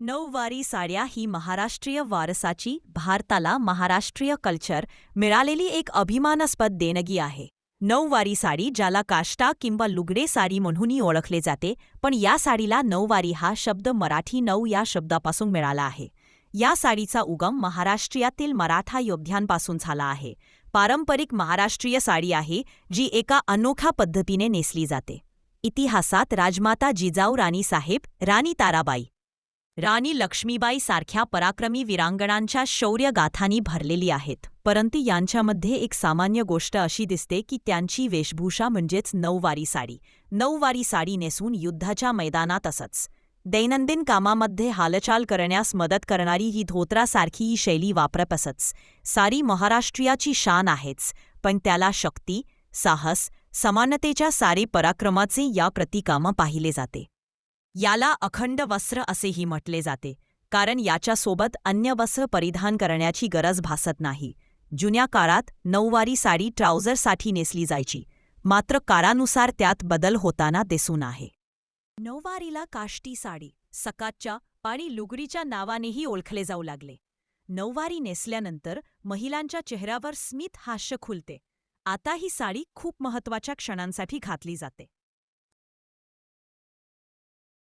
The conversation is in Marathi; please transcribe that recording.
नऊवारी साड्या ही महाराष्ट्रीय वारसाची भारताला महाराष्ट्रीय कल्चर मिळालेली एक अभिमानास्पद देणगी आहे. नऊवारी साडी ज्याला काष्टा किंवा लुगडे साडी म्हणूनही ओळखले जाते पण या साडीला नऊवारी हा शब्द मराठी नऊ या शब्दापासून मिळाला आहे. या साडीचा उगम महाराष्ट्रीयातील मराठा योद्ध्यांपासून झाला आहे. पारंपरिक महाराष्ट्रीय साडी आहे जी एका अनोख्या पद्धतीने नेसली जाते. इतिहासात राजमाता जिजाऊ राणी साहेब राणी ताराबाई राणी लक्ष्मीबाई सारख्या पराक्रमी वीरांगणांच्या शौर्यगाथांनी भरलेली आहेत. परंतु यांच्यामध्ये एक सामान्य गोष्ट अशी दिसते की त्यांची वेशभूषा म्हणजेच नऊवारी साडी. नऊवारी साडी नेसून युद्धाच्या मैदानात असच. दैनंदिन कामामध्ये हालचाल करण्यास मदत करणारी ही धोत्रासारखी ही शैली वापरत असच. सारी महाराष्ट्रीयाची शान आहेच पण त्याला शक्ती साहस समानतेच्या सारे पराक्रमाचे या प्रतिकामा पाहिले जाते. याला अखंड वस्त्र असेही म्हटले जाते कारण याच्यासोबत अन्य वस्त्र परिधान करण्याची गरज भासत नाही. जुन्या काळात नऊवारी साडी ट्राउझरसाठी नेसली जायची मात्र काळानुसार त्यात बदल होताना दिसून आहे. नऊवारीला काष्टी साडी सकातच्या आणि लुगडीच्या नावानेही ओळखले जाऊ लागले. नऊवारी नेसल्यानंतर महिलांच्या चेहऱ्यावर स्मित हास्य खुलते. आता ही साडी खूप महत्त्वाच्या क्षणांसाठी घातली जाते.